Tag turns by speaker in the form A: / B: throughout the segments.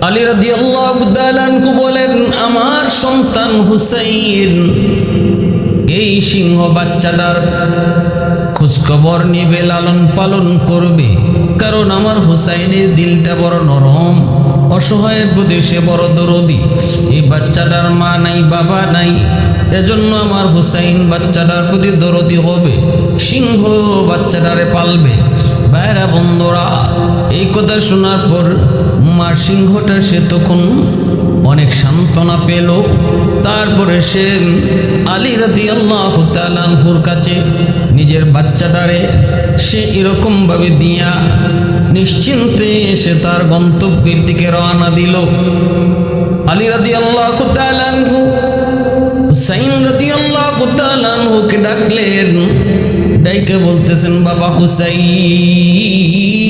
A: আলী রাদি আল্লাহ বলেন, আমার সন্তান হুসাইন, এই সিংহ বাচ্চাটার খোঁজখবর নিবে, লালন পালন করবে। কারণ আমার হুসাইনের দিলটা বড় নরম, অসহায়ের প্রতি সে বড় দরদি। এই বাচ্চাটার মা নাই, বাবা নাই, এজন্য আমার হুসাইন বাচ্চাটার প্রতি দরদি হবে। সিংহ বাচ্চাটারে পালবে। বাইরা বন্ধুরা, এই কথা শোনার পর মার সিংহটা সে তখন অনেক সান্ত্বনা পেল। তারপরে সে আলী রাজি আল্লাহ তালানহুর কাছে নিজের বাচ্চাটারে সে এরকমভাবে দিয়া নিশ্চিন্তে সে তার গন্তব্যের দিকে রওনা দিল। আলী রাজি আল্লাহ তালানহু হুসাইন রাজি আল্লাহ তালানহুকে ডাকলেন, ডাইকে বলতেছেন, বাবা হুসাইন।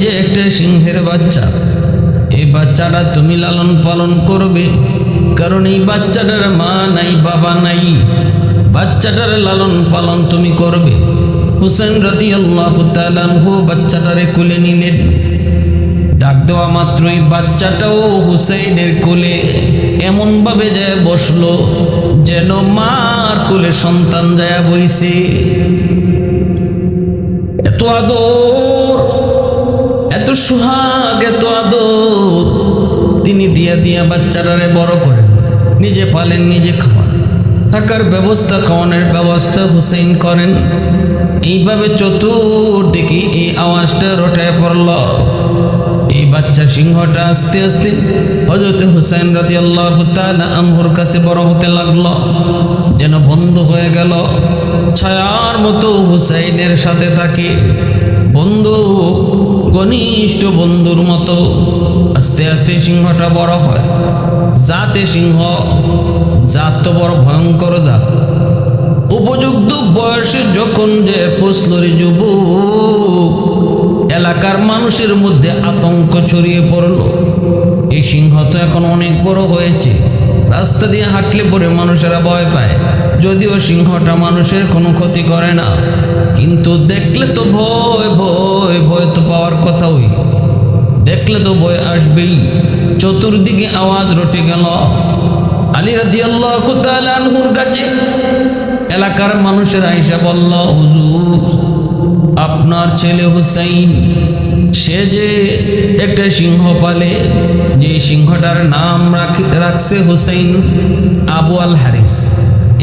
A: যে একটা সিংহের বাচ্চা, এই বাচ্চাটা তুমি লালন পালন করবে। কারণ এই বাচ্চাটার মা নাই, বাবা নাই। বাচ্চাটার লালন পালন তুমি করবে। হুসেন রতি আল্লাহ তালানহু বাচ্চাটারে কোলে নিলেন। ডাক দেওয়া মাত্রই বাচ্চাটাও হুসেনের কোলে এমনভাবে যায় বসল যেন মার কোলে সন্তান যায় বইছে। এত আদর এত সুহাগ, এত আদর। তিনি দিয়া দিয়া বাচ্চাটারে বড় করেন। নিজে পালেন, নিজে খাওয়ান। থাকার ব্যবস্থা, খাওয়ানোর ব্যবস্থা হুসেন করেন। এইভাবে চতুর্দিকে এই আওয়াজটা রটায় পড়ল। এই বাচ্চা সিংহটা আস্তে আস্তে হজরত হুসেন রাজি আল্লাহ আমহুর কাছে বড় হতে লাগল। যেন বন্ধ হয়ে গেল। ছায়ার মতো হুসাইনের সাথে থাকে বন্ধু ঘনিষ্ঠ বন্ধুর মতো। আস্তে আস্তে সিংহটা বড় হয়। জাতে সিংহ জাত তো বড় ভয়ঙ্কর জাত। উপযুক্ত বয়সে যখন যে পুসলরি যুবক এলাকার মানুষের মধ্যে আতঙ্ক ছড়িয়ে পড়ল। এই সিংহ তো এখন অনেক বড় হয়েছে। রাস্তা দিয়ে হাঁটলে পরে মানুষেরা ভয় পায়। যদিও সিংহটা মানুষের কোনো ক্ষতি করে না। কিন্তু দেখলে তো ভয় ভয় ভয় তো পাওয়ার কথাই দেখলে তো ভয় আসবেই। চতুর্দিকে আওয়াজ রটে গেল। আলী রাজি আল্লাহ কাছে এলাকার মানুষের আইসা বলল, হুজুর আপনার ছেলে হুসাইন, সে যে একটা সিংহ পালে, যে সিংহটার নাম রাখছে হুসাইন আবু আল হারিস।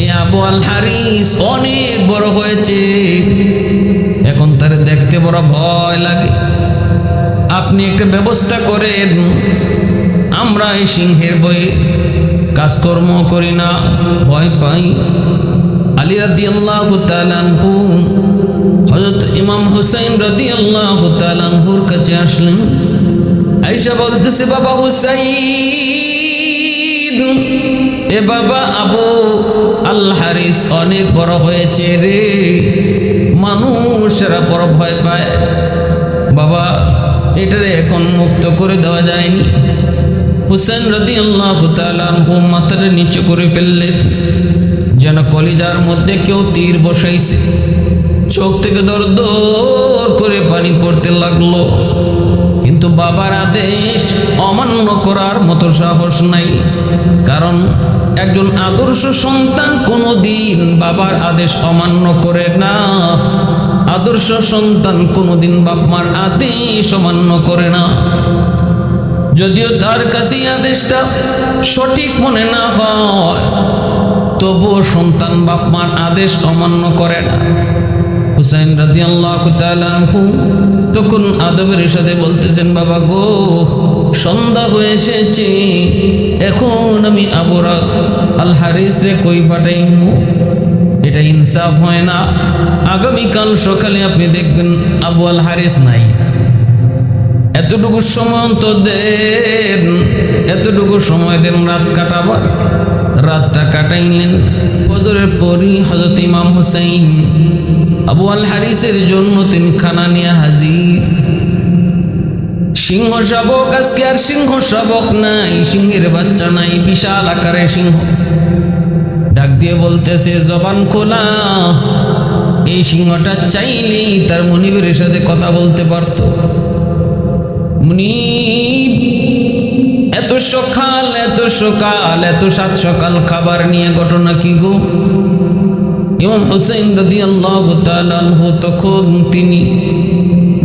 A: এই আবু আল হারিস অনেক বড় হয়েছে। এখন তার দেখতে বড় ভয় লাগে। আপনি একটা ব্যবস্থা করেন, আমরা এই সিংহের বয়ে কাজকর্ম করি না, ভয় পাই। আলী রাদি আল্লাহ হজরত ইমাম হুসাইন রাদি আল্লাহ তালানহুর কাছে আসলেন। আইসা বলতেছে, বাবা হুসাইন, এ বাবা আবু আল হারিস অনেক বড় হয়েছে রে। মানুষেরা বড় ভয় পায়। বাবা, এটারে এখন মুক্ত করে দেওয়া যায়নি। হুসেন রদি আল্লাহ তালানহু মাথাটা নিচু করে ফেললেন। যেন কলিজার মধ্যে কেউ তীর বসাইছে। চোখ থেকে দর দর করে পানি পড়তে লাগল। কিন্তু বাবার আদেশ অমান্য করার মতো সাহস নাই। কারণ একজন আদর্শ সন্তান কোনো দিন বাবার আদেশ অমান্য করে না। আদর্শ সন্তান কোনো কোনোদিন বাপমার আদেশ অমান্য করে না। যদিও তার কাছে আদেশটা সঠিক মনে না হয়, তবুও সন্তান বাপমার আদেশ অমান্য করে না। হুসাইন রাজি আল্লাহ তখন আদবের সাথে বলতেছেন, বাবা গো, সন্ধ্যা হয়ে এসেছে, এখন আমি আবরা আল কই পাঠাই এটা ইনসাফ হয় না। আগামীকাল সকালে আপনি দেখবেন আবু আল হারিস নাই। এতটুকু সময় তো দেন, এতটুকু সময় দেন রাত কাটাবার। রাতটা কাটাইলেন। ফজরের পরই হজরত ইমাম হুসাইন আবু আল হারিসের জন্য তিনি খানা নিয়ে হাজির। সিংহ শাবক, আজকে আর সিংহ শাবক নাই, সিংহের বাচ্চা নাই, বিশাল আকারে সিংহ। ডাক দিয়ে বলতেছে, জবান খোলা, এই সিংহটা চাইলেই তার মনিবের সাথে কথা বলতে পারত। মুনিব, এত সকাল এত সকাল, এত সাত সকাল খাবার নিয়ে ঘটনা কি গো? ইমাম হুসেন রদি আল্লাহ তখন তিনি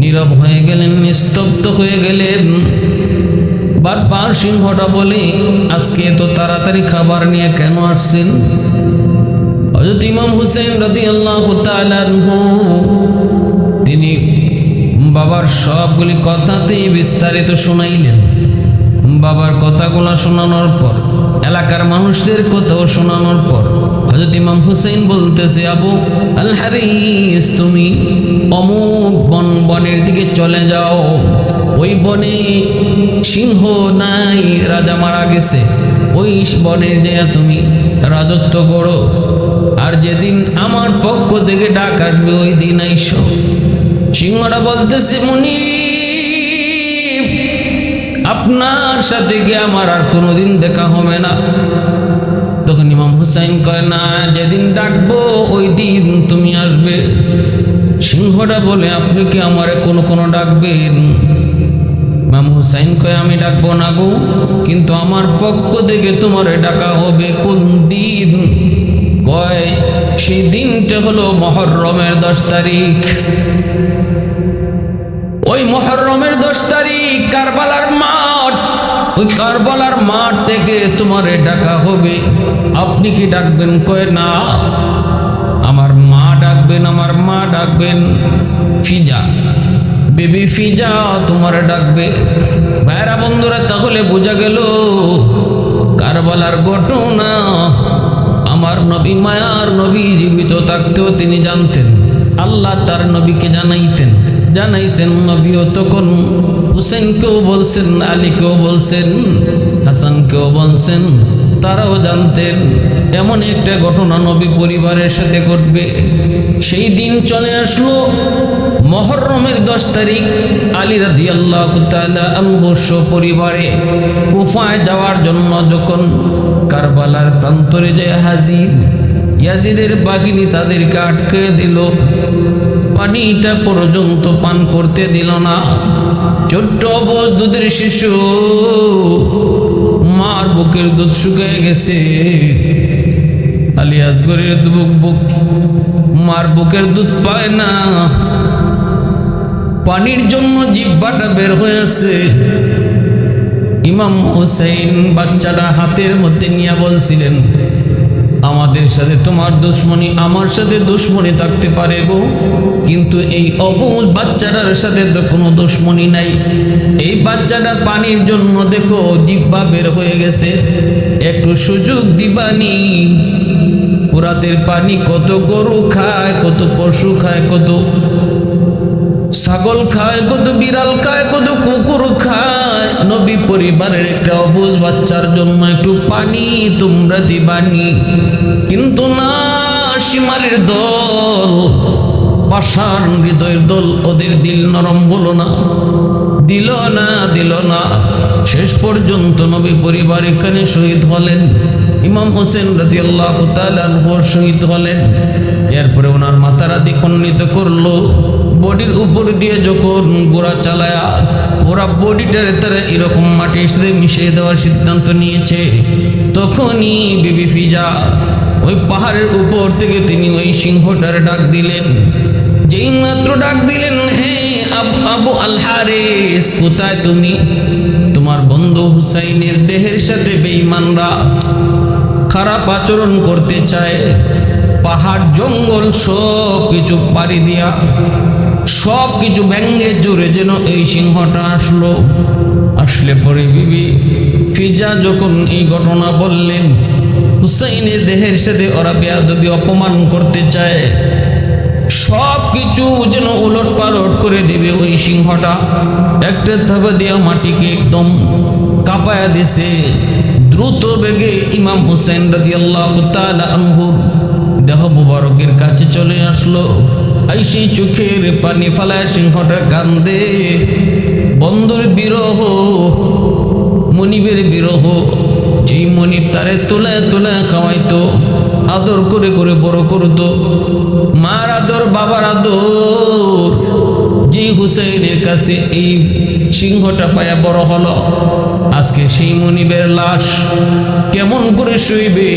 A: নীরব হয়ে গেলেন, নিস্তব্ধ হয়ে গেলেন। বারবার সিংহটা বলে, আজকে এত তাড়াতাড়ি খাবার নিয়ে কেন আসছেন? হজরত ইমাম হুসেন রদি আল্লাহ তিনি বাবার সবগুলি কথাতেই বিস্তারিত শোনাইলেন। বাবার কথাগুলো শোনানোর পর, এলাকার মানুষদের কথাও শোনানোর পর হজরত ইমাম হুসেন বলতেছে, আবু আল হারিস, তুমি অমুক বন, বনের দিকে চলে যাও। ওই বনে সিংহ নাই, রাজা মারা গেছে। ওই বনের যে তুমি রাজত্ব করো। আর যেদিন আমার পক্ষ থেকে ডাক আসবে, ওই দিন আইসো। সিংহরা বলতেছে মুনি আপনার সাথে গিয়ে আমার আর কোনোদিন দেখা হবে না? তখন ইমাম হুসাইন কয়, না, যেদিন ডাকবো, ওই দিন তুমি আসবে। সিংহটা বলে, আপনি কি আমারে কোনো কোনো ডাকবেন? ইমাম হুসাইন কয়, আমি ডাকবো না গো, কিন্তু আমার পক্ষ থেকে তোমারে ডাকা হবে কোন দিন? কয়, সেই দিনটা হলো মহরমের দশ তারিখ। ওই মহরমের দশ তারিখ কারবালার মাঠ ওই কারবালার মাঠ থেকে তোমারে ডাকা হবে। আপনি কি ডাকবেন? কয় না। আমার মা ডাকবেন, আমার মা ডাকবেন। ফিজা, বেবি ফিজা তোমারে ডাকবে। ভাইরা বন্ধুরা, তাহলে বোঝা গেল, কারবালার ঘটনা আমার নবী, মায়ার নবী জীবিত থাকতেও তিনি জানতেন। আল্লাহ তার নবীকে জানাইতেন। জানাইছেন নবীও তখন। হুসেনকেও বলছেন, আলীকেও বলছেন, হাসানকেও বলছেন, তারাও জানতেন। এমন একটা ঘটনা নবী পরিবারের সাথে ঘটবে। সেই দিন চলে আসলো মহরমের দশ তারিখ আলী রাদি আল্লাহ আনবর্ষ পরিবারে কুফায় যাওয়ার জন্য যখন কারবালার প্রান্তরে যায় হাজির, ইয়াজিদের বাহিনী তাদেরকে আটকে দিল। পানিটা পর্যন্ত পান করতে দিল না। ছোট্ট অবজ দুধের শিশু মার বুকের দুধ শুকিয়ে গেছে। আলিয়াজগরের বুক বুক মার বুকের দুধ পায় না। পানির জন্য জিব্বাটা বের হয়ে আসছে। ইমাম হোসেন বাচ্চাটা হাতের মধ্যে নিয়ে বলছিলেন আমাদের সাথে তোমার দুশ্মনী, আমার সাথে দুশ্মনী থাকতে পারে গো। কিন্তু এই অবুজ বাচ্চাটার সাথে তো কোনো দুশ্মনী নাই। এই বাচ্চাটা পানির জন্য দেখো জিব্বা বের হয়ে গেছে। একটু সুযোগ দিবানি। পুরাতের পানি কত গরু খায়, কত পশু খায়, কত ছাগল খায়, কত বিড়াল খায়, কত কুকুর খায়। নবী পরিবারের একটা অবুজ বাচ্চার জন্য একটু পানি তোমরা দিবানি। কিন্তু না, সীমারের দল, পাষাণ হৃদয়ের দল ওদের দিল নরম হলো না। দিল না দিল না। শেষ পর্যন্ত নবী পরিবার এখানে শহীদ হলেন। ইমাম হোসেন রাজি আল্লাহ শহীদ হলেন। এরপরে ওনার মাতারা দ্বিখণ্ডিত করল। বডির উপর দিয়ে যখন গোড়া চালায়া, ওরা বডিটার তারা এরকম মাটির সাথে মিশিয়ে দেওয়ার সিদ্ধান্ত নিয়েছে। তখনই বিবি ফিজা ওই পাহাড়ের উপর থেকে তিনি ওই সিংহটার ডাক দিলেন। যেই মাত্র ডাক দিলেন, হে আব- আবু আলহারেস, কোথায় তুমি? তোমার বন্ধু হুসাইনের দেহের সাথে বেঈমানরা খারাপ আচরণ করতে চায়। পাহাড়, জঙ্গল সব কিছু পাড়ি দিয়া সব কিছু ব্যঙ্গে জোরে যেন এই সিংহটা আসলো। আসলে পরে বিবি ফিজা যখন এই ঘটনা বললেন, হুসাইনের দেহের সাথে ওরা বেয়াদবি অপমান করতে চায়। সব কিছু যেন উলট পালট করে দেবে ওই সিংহটা। একটা থাবা দেওয়া মাটিকে একদম কাঁপায়া দিছে। দ্রুত বেগে ইমাম হুসেন রাজি আল্লাহ আনহুর দেহ মুবারকের কাছে চলে আসলো। আই সেই চোখের পানি ফালায় সিংহটা কান্দে। বন্ধুর বিরহ, মনিবের বিরহ, যেই মনিব তারে তোলায় তোলায় খাওয়াইতো, আদর করে করে বড় করতো। মার আদর, বাবার আদর যে হুসাইনের কাছে এই সিংহটা পায়া বড় হলো, আজকে সেই মনিবের লাশ কেমন করে শুইবে?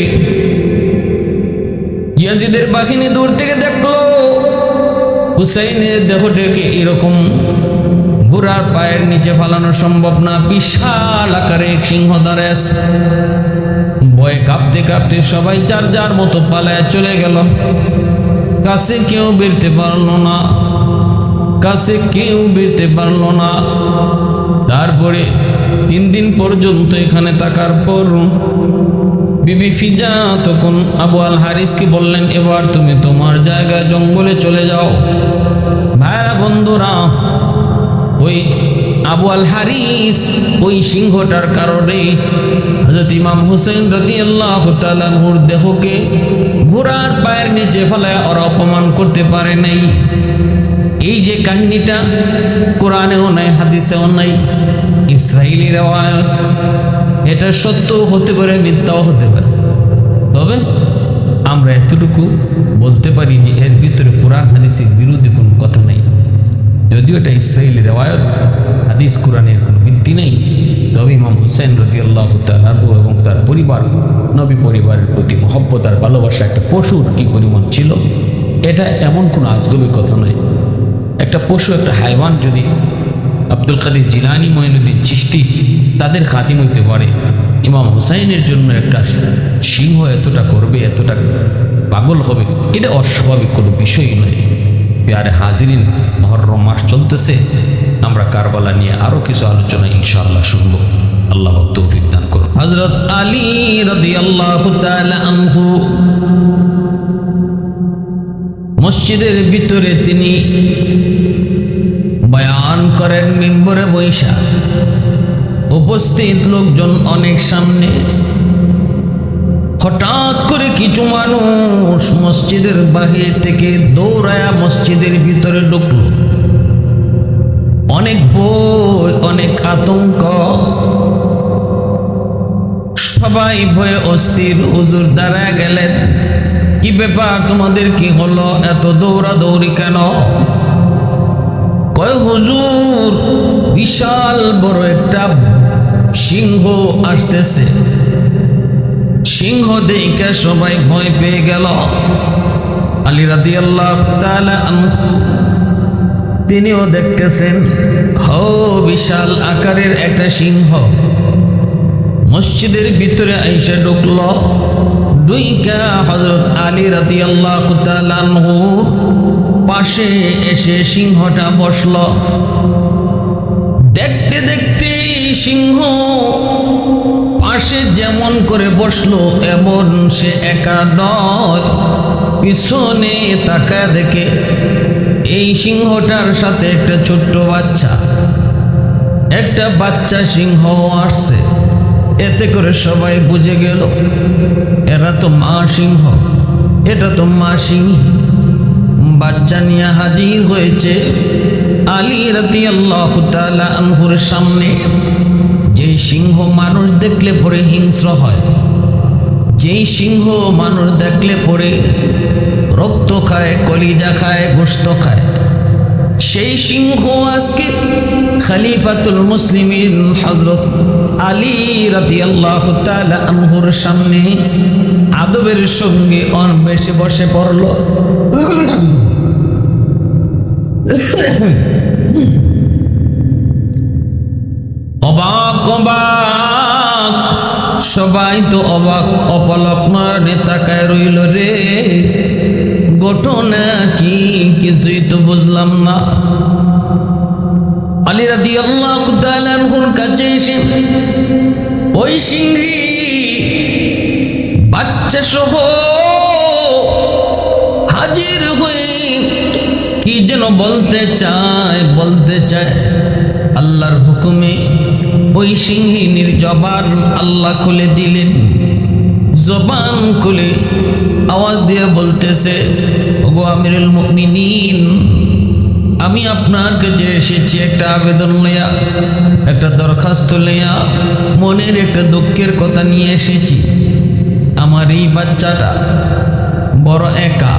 A: ইয়াজিদের বাহিনী দূর থেকে দেখল হুসাইনের দেহটাকে এরকম ঘোড়ার পায়ের নিচে ফালানো সম্ভব না। বিশাল আকারে সিংহ দাঁড়ায় ভয়ে কাঁপতে কাঁপতে সবাই যার যার মতো পালায় চলে গেল। কাছে কেউ বেরতে পারল না। কাছে কেউ বেরতে পারল না। তারপরে তিন দিন পর্যন্ত এখানে থাকার পর বিবি ফিজা, তখন আবু আল হারিসকে বললেন, এবার তুমি তোমার জায়গায় জঙ্গলে চলে যাও। ভাইরা বন্ধুরা, ওই আবু আল হারিস ওই সিংহটার কারণে হজরত ইমাম হুসেন রতি আল্লাহ তালানহুর দেহকে ঘোড়ার পায়ের নিচে ফেলায় ওরা অপমান করতে পারে নাই। এই যে কাহিনীটা কোরআনেও নাই, হাদিসেও নাই ইসরায়েলি রেওয়ায়ত এটা সত্য হতে পারে, মিথ্যাও হতে পারে। তবে আমরা এতটুকু বলতে পারি যে এর ভিতরে কোরআন হাদিসের বিরোধী কোনো কথা নেই। যদিও এটা ইসরায়েলি রেওয়ায়ত, হাদিস কোরআনের কোনো ভিত্তি নেই। তবে ইমাম হুসেন রতি আল্লাহ তালু এবং তার পরিবার, নবী পরিবারের প্রতি মহব্বত আর ভালোবাসা একটা পশুর কী পরিমাণ ছিল, এটা এমন কোনো আজগবি কথা নয়। একটা পশু, একটা হাইওয়ান যদি আব্দুল কাদের জিলানি মঈনুদ্দিন চিস্তি তাদের খাদিম হইতে পারে। ইমাম হুসাইনের জন্য একটা সিংহ এতটা করবে, এতটা পাগল হবে, এটা অস্বাভাবিক কোনো বিষয় নয়। পেয়ারে হাজিরিন, মহরম মাস চলতেছে, আমরা কারবালা নিয়ে আরও কিছু আলোচনা ইনশাআল্লাহ শুনব। আল্লাহ তৌফিক দান করুন। হজরত আলী আল্লাহ মসজিদের ভিতরে তিনি বয়ান করেন, মেম্বরে বৈশা উপস্থিত লোকজন অনেক সামনে। হঠাৎ করে কিছু মানুষ মসজিদের বাহির থেকে দৌড়ায়া মসজিদের ভিতরে ঢুকল। অনেক বই অনেক আতঙ্ক। সবাই ভয়ে অস্থির। হুজুর দ্বারা গেলেন। কি ব্যাপার? তোমাদের কি হলো? এত দৌড়া দৌড়ি কেন? হুজুর, বিশাল বড় একটা সিংহ আসতেছে। সিংহ দেখে সবাই ভয় পেয়ে গেল। আলী রাদি আল্লাহ তিনিও দেখতেছেন, হো, বিশাল আকারের একটা সিংহ। মসজিদের ভিতরে আইসা ঢুকল। দুইকা হজরত আলী রাতি আল্লাহ পাশে এসে সিংহটা বসল। দেখতে দেখতে সিংহ পাশে যেমন করে বসল, এমন সে একা নয়। পিছনে তাকায় দেখে এই সিংহটার সাথে একটা ছোট্ট বাচ্চা। একটা বাচ্চা সিংহ আসছে। এতে করে সবাই বুঝে গেল, এরা তো মা সিংহ, এটা তো মা সিংহ। বাচ্চা নিয়ে হাজির হয়েছে আলী রাতি আল্লাহ আনহুর সামনে। যে সিংহ মানুষ দেখলে পরে হিংস্র হয়, যেই সিংহ মানুষ দেখলে পরে রক্ত খায়, কলিজা খায় গোস্ত খায়, সেই সিংহ আজকে খালিফাতুল মুসলিমিন হজরত আলী রাতি আল্লাহ আনহুর সামনে আদবের সঙ্গে অন বেশি বসে পড়ল। অবাক অবাক। সবাই তো অবাক, অপলক নয়নে তাকায় রইল রে। ঘটনা কি, কিছুই তো বুঝলাম না। আলী রাদি আল্লাহ কুতালানহুর কাছে এসে ওই সিংহী বাচ্চা সহ বলতে চায় বলতে চায়, আল্লাহর হুকুমে ওই সিংহিনীর জবান আল্লাহ খুলে দিলেন। জবান খুলে আওয়াজ দিয়ে বলতেছে, ওগো আমিরুল মুমিনিন, আমি আপনার কাছে এসেছি একটা আবেদন লইয়া, একটা দরখাস্ত লইয়া, মনের একটা দুঃখের কথা নিয়ে এসেছি। আমার এই বাচ্চাটা বড় একা।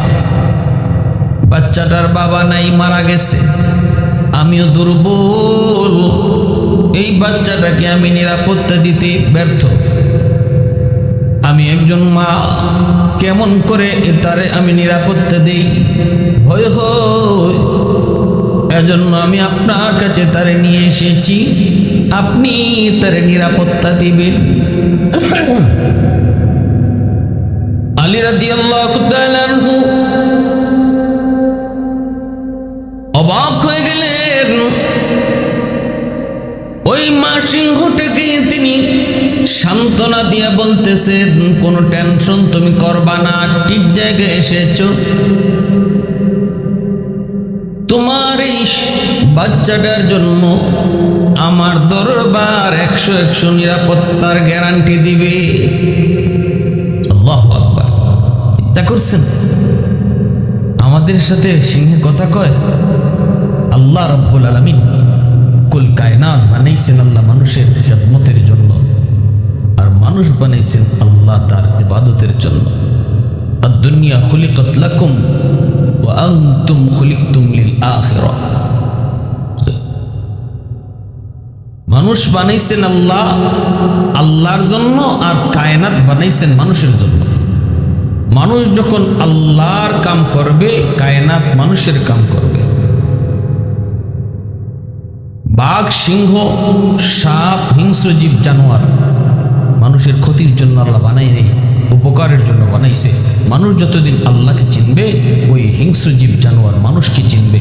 A: বাচ্চাটার বাবা নাই, মারা গেছে। আমিও দুর্বল। এই বাচ্চাটাকে আমি নিরাপত্তা দিতে ব্যর্থ। আমি একজন মা, কেমন করে তারে আমি নিরাপত্তা দিই? ভয় হয়। এজন্য আমি আপনার কাছে তারে নিয়ে এসেছি। আপনি তারে নিরাপত্তা দিবেন। আলী রাদিয়াল্লাহু তাআলা বলতেছেন কোনো টেনশন তুমি করবা না, ঠিক জায়গায় এসেছ। তোমার এই বাচ্চাটার জন্য আমার দরবার একশো একশো নিরাপত্তার গ্যারান্টি দিবে। আল্লাহ আকবার। চিন্তা করছেন? আমাদের সাথে সিংহে কথা কয়? আল্লাহ রব্বুল আলমিন। কুল কায়নাত বানাইছেন আল্লাহ মানুষের খেদমতের মানুষ বানাইছেন আল্লাহ তার ইবাদতের জন্য। দুনিয়া খুলিকত লাকুম ওয়া আনতুম খুলিকতুম লিল আখিরা। মানুষ বানাইছেন আল্লাহ, আল্লাহর জন্য আর কায়নাত বানাইছেন মানুষের জন্য। মানুষ যখন আল্লাহর কাম করবে, কায়নাত মানুষের কাম করবে। বাঘ, সিংহ, সাপ, হিংস্র জীব, জানোয়ার মানুষের ক্ষতির জন্য আল্লাহ বানাই নেই, উপকারের জন্য বানাইছে। মানুষ যতদিন আল্লাহকে চিনবে, ওই হিংস্র জীব জানোয়ার মানুষকে চিনবে।